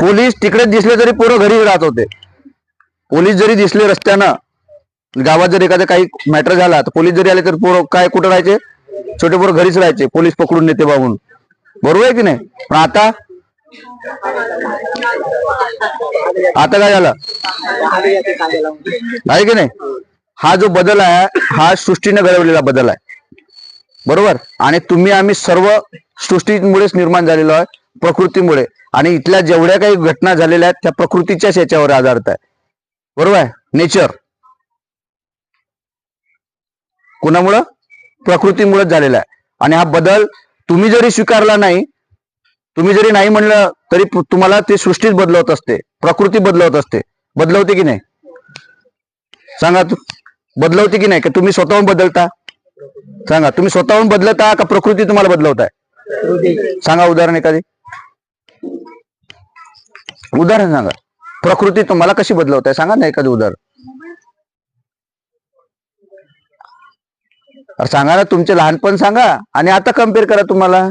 Police तिकडे दिसले तरी पोरं घरी राहत होते. पोलीस जरी दिसले रस्त्यानं गावात जर एखादा काही मॅटर झाला तर पोलीस जरी आले तर पोरं काय कुठं राहायचे? छोटे पोरं घरीच राहायचे पोलीस पकडून नेते बाबून. बरोबर आहे की नाही? पण आता आता काय झालं? आहे की नाही? हा जो बदल आहे हा सृष्टीने घडवलेला बदल आहे. बरोबर? आणि तुम्ही आम्ही सर्व सृष्टीमुळेच निर्माण झालेलो आहे प्रकृतीमुळे. आणि इथल्या जेवढ्या काही घटना झालेल्या आहेत त्या प्रकृतीच्याच याच्यावर आधारित आहे. बरोबर आहे? नेचर कोणामुळं? प्रकृतीमुळेच झालेला आहे. आणि हा बदल तुम्ही जरी स्वीकारला नाही तुम्ही जरी नाही म्हणलं तरी तुम्हाला ती सृष्टीच बदलवत असते. प्रकृती बदलवत असते. बदलवते की नाही? सांगा तू बदलवते की नाही? का तुम्ही स्वतःहून बदलता? सांगा तुम्ही स्वतःहून बदलता का प्रकृती तुम्हाला बदलवताय सांगा उदाहरण एखादी. उदाहरण सांगा. प्रकृती तुम्हाला कशी बदलवताय? सांगा ना एखादं उदाहरण. सांगा ना तुमचे लहानपण सांगा आणि आता कंपेअर करा तुम्हाला.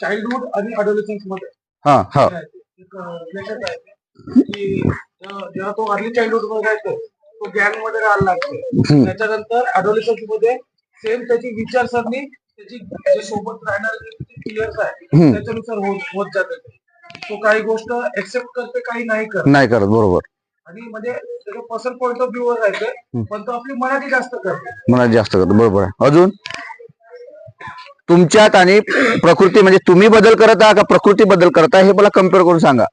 चाइल्डहुड आणि अडोलेसन्समध्ये हा हा. आहे जेव्हा तो अर्ली चाइल्डहुडमध्ये तो गँगमध्ये राहायला लागतो. त्याच्यानंतर अडोलेसन्समध्ये सेम त्याची विचारसरणी त्याची जे सोबत राहणारे प्लेयर्स आहे. त्याच्यानुसार होत होत जाते ते. काही गोष्ट एक्सेप्ट करते काही नाही करत. नाही करत बरोबर. आणि म्हणजे त्याचा पर्सनल पॉईंट ऑफ व्ह्यू राहते पण तो आपली मराठी जास्त करते. मला जास्त करतो बरोबर अजून? तुमच्यात आणि प्रकृती म्हणजे तुम्ही बदल करत आहात का प्रकृती बदल करत आहे हे मला कंपेअर करून सांगा.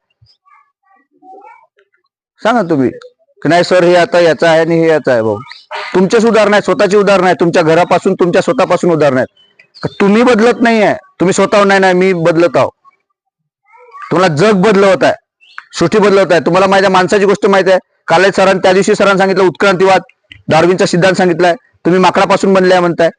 सांगा तुम्ही. नाही सर हे आता याचं आहे आणि हे याचं आहे भाऊ. तुमचेच उदाहरण आहे स्वतःची उदाहरण आहे तुमच्या घरापासून तुमच्या स्वतःपासून उदाहरण आहेत. तुम्ही बदलत नाही आहे तुम्ही स्वतः नाही नाही मी बदलत आहो. तुम्हाला जग बदलवत आहे सृष्टी बदलवत आहे. तुम्हाला माझ्या माणसाची गोष्ट माहिती आहे. काल सरांनी त्या दिवशी सरांनी सांगितलं उत्क्रांतीवाद. डार्विनचा सिद्धांत सांगितलाय तुम्ही माकडापासून बनले म्हणताय.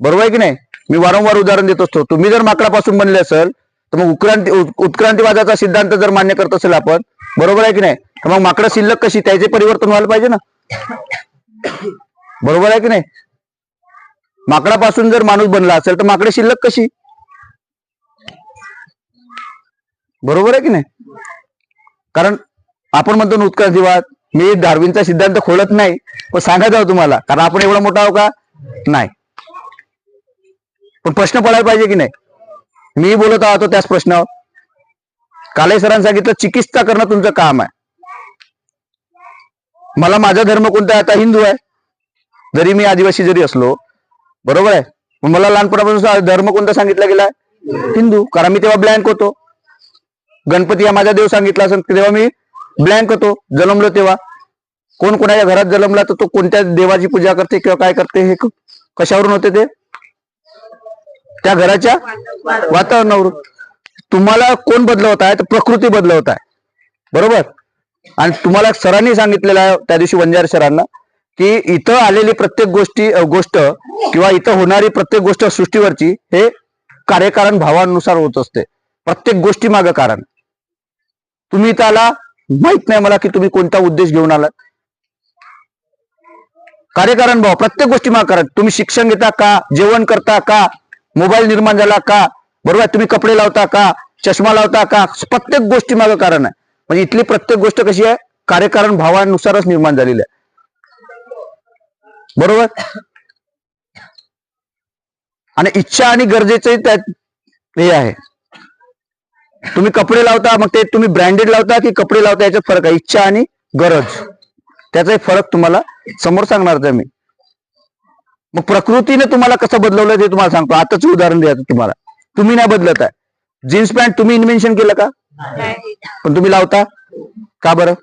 बरोबर आहे की नाही? मी वारंवार उदाहरण देत असतो. तुम्ही जर माकडापासून बनले असेल तर मग उत्क्रांती उत्क्रांतीवादाचा सिद्धांत जर मान्य करत असेल आपण बरोबर आहे की नाही? तर मग माकडं शिल्लक कशी? त्याचे परिवर्तन व्हायला पाहिजे ना. बरोबर आहे की नाही? माकडापासून जर माणूस बनला असेल तर माकडे शिल्लक कशी? बरोबर आहे की नाही? कारण आपण म्हणतो ना उत्क्रांतीवाद मी डार्विनचा सिद्धांत खोलत नाही पण सांगत आहो तुम्हाला. कारण आपण एवढा मोठा आहो का? नाही. पण प्रश्न पडायला पाहिजे की नाही? मी बोलत आहोत त्याच प्रश्नावर. काले सरांनी सांगितलं चिकित्सा करणं तुमचं काम आहे. मला माझा धर्म कोणता आता हिंदू आहे. जरी मी आदिवासी जरी असलो बरोबर आहे? पण मला लहानपणापासून धर्म कोणता सांगितला गेला हिंदू. कारण मी तेव्हा ब्लँक होतो. गणपती हा माझा देव सांगितला असेल तेव्हा मी ब्लँक होतो. जन्मलो तेव्हा. कोण कोणाच्या घरात जन्मला तर तो कोणत्या देवाची पूजा करते किंवा काय करते हे कशावरून होते ते? त्या घराच्या वातावरणावरून. तुम्हाला कोण बदलवत आहे? तर प्रकृती बदलवत आहे. बरोबर? आणि तुम्हाला सरांनी सांगितलेलं त्या दिवशी वंजार सरांना की इथं आलेली प्रत्येक गोष्टी गोष्ट किंवा इथं होणारी प्रत्येक गोष्ट सृष्टीवरची हे कार्यकारण भावानुसार होत असते. प्रत्येक गोष्टी मागं कारण. तुम्ही इथं आला माहीत नाही मला की तुम्ही कोणता उद्देश घेऊन आलात. कार्यकारण भाव प्रत्येक गोष्टी माग कारण. तुम्ही शिक्षण घेता का जेवण करता का मोबाईल निर्माण झाला का बरोबर तुम्ही कपडे लावता का चष्मा लावता का प्रत्येक गोष्टी मागं कारण आहे. म्हणजे इथली प्रत्येक गोष्ट कशी आहे? कार्यकारण भावानुसारच निर्माण झालेली आहे. बरोबर? आणि इच्छा आणि गरजेचंही त्यात हे आहे. तुम्ही कपडे लावता मग ते तुम्ही ब्रँडेड लावता की कपडे लावता याच्यात फरक आहे. इच्छा आणि गरज. त्याचाही फरक तुम्हाला समोर सांगणार मी. मग प्रकृतीने तुम्हाला कसं बदलवलं ते तुम्हाला सांगतो. आताच उदाहरण द्यायचं तुम्हाला. तुम्ही नाही बदलत आहे. जीन्स पॅन्ट तुम्ही इन्व्हेन्शन केलं का? पण तुम्ही लावता? का बरं?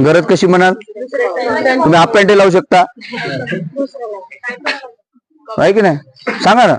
गरज कशी म्हणाल? तुम्ही हाफ पॅन्ट लावू शकता. आहे की नाही? सांगा ना.